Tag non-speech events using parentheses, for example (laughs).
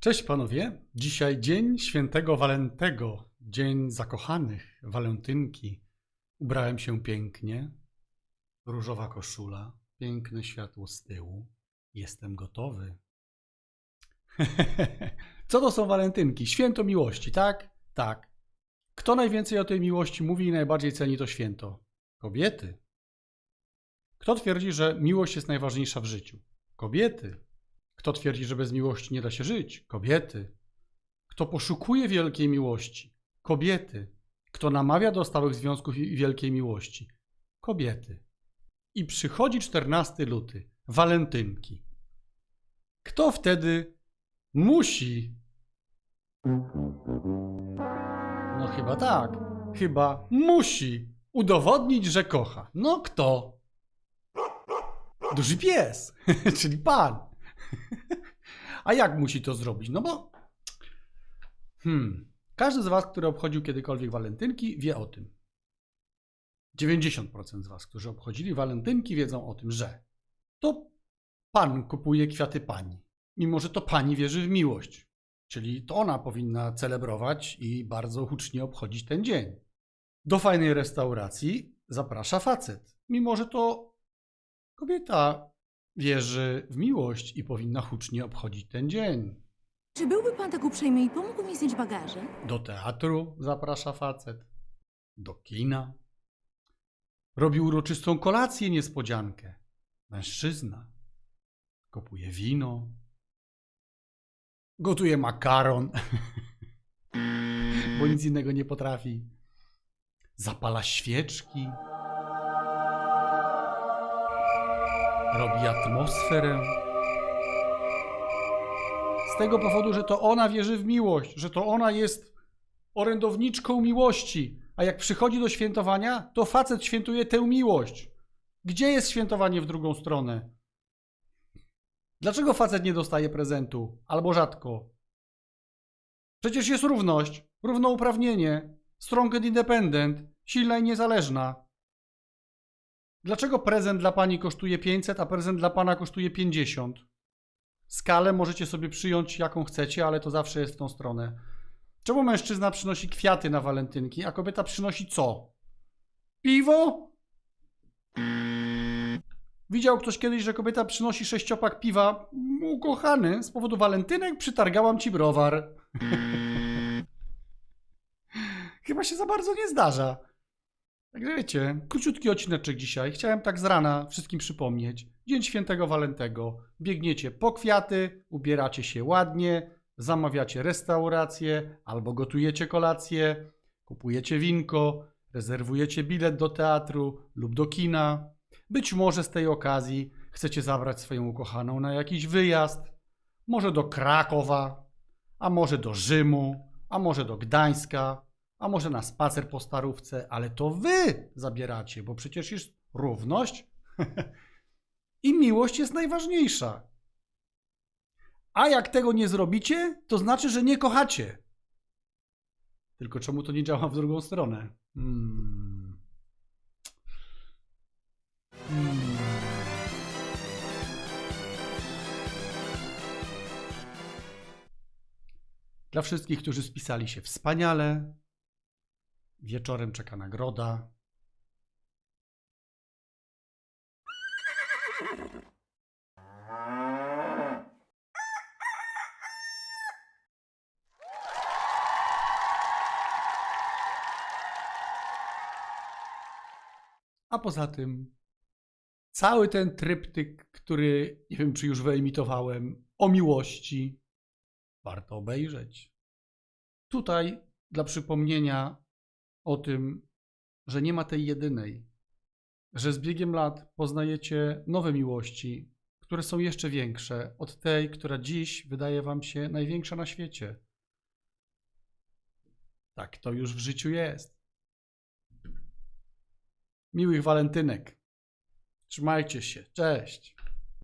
Cześć panowie. Dzisiaj dzień świętego Walentego, dzień zakochanych, walentynki. Ubrałem się pięknie. Różowa koszula, piękne światło z tyłu. Jestem gotowy. (laughs) Co to są walentynki? Święto miłości, tak? Tak. Kto najwięcej o tej miłości mówi i najbardziej ceni to święto? Kobiety. Kto twierdzi, że miłość jest najważniejsza w życiu? Kobiety. Kto twierdzi, że bez miłości nie da się żyć? Kobiety. Kto poszukuje wielkiej miłości? Kobiety. Kto namawia do stałych związków i wielkiej miłości? Kobiety. I przychodzi 14 luty, walentynki. Kto wtedy musi? No chyba tak. Chyba musi udowodnić, że kocha. No kto? Duży pies, (laughs) czyli pan. (laughs) A jak musi to zrobić? No bo. Hmm. Każdy z Was, który obchodził kiedykolwiek walentynki, wie o tym. 90% z Was, którzy obchodzili walentynki, wiedzą o tym, że to pan kupuje kwiaty pani, mimo że to pani wierzy w miłość. Czyli to ona powinna celebrować i bardzo hucznie obchodzić ten dzień. Do fajnej restauracji zaprasza facet, mimo że to kobieta wierzy w miłość i powinna hucznie obchodzić ten dzień. Czy byłby pan tak uprzejmy i pomógł mi zdjąć bagaże? Do teatru zaprasza facet, do kina. Robi uroczystą kolację niespodziankę. Mężczyzna. Kupuje wino. Gotuje makaron, (laughs) bo nic innego nie potrafi. Zapala świeczki. Robi atmosferę. Z tego powodu, że to ona wierzy w miłość, że to ona jest orędowniczką miłości. A jak przychodzi do świętowania, to facet świętuje tę miłość. Gdzie jest świętowanie w drugą stronę? Dlaczego facet nie dostaje prezentu? Albo rzadko? Przecież jest równość, równouprawnienie, strong and independent, silna i niezależna. Dlaczego prezent dla pani kosztuje 500, a prezent dla pana kosztuje 50? Skalę możecie sobie przyjąć jaką chcecie, ale to zawsze jest w tą stronę. Czemu mężczyzna przynosi kwiaty na walentynki, a kobieta przynosi co? Piwo? Widział ktoś kiedyś, że kobieta przynosi sześciopak piwa? Ukochany, z powodu walentynek przytargałam ci browar. (laughs) Chyba się za bardzo nie zdarza. Także wiecie, króciutki odcineczek dzisiaj. Chciałem tak z rana wszystkim przypomnieć. Dzień świętego Walentego. Biegniecie po kwiaty, ubieracie się ładnie, zamawiacie restaurację albo gotujecie kolację, kupujecie winko, rezerwujecie bilet do teatru lub do kina. Być może z tej okazji chcecie zabrać swoją ukochaną na jakiś wyjazd, może do Krakowa, a może do Rzymu, a może do Gdańska, a może na spacer po starówce, ale to wy zabieracie, bo przecież jest równość (laughs) i miłość jest najważniejsza. A jak tego nie zrobicie, to znaczy, że nie kochacie. Tylko czemu to nie działa w drugą stronę? Hmm. Hmm. Dla wszystkich, którzy spisali się wspaniale, wieczorem czeka nagroda. A poza tym cały ten tryptyk, który nie wiem, czy już wyemitowałem, o miłości, warto obejrzeć. Tutaj dla przypomnienia o tym, że nie ma tej jedynej, że z biegiem lat poznajecie nowe miłości, które są jeszcze większe od tej, która dziś wydaje Wam się największa na świecie. Tak to już w życiu jest. Miłych walentynek. Trzymajcie się. Cześć.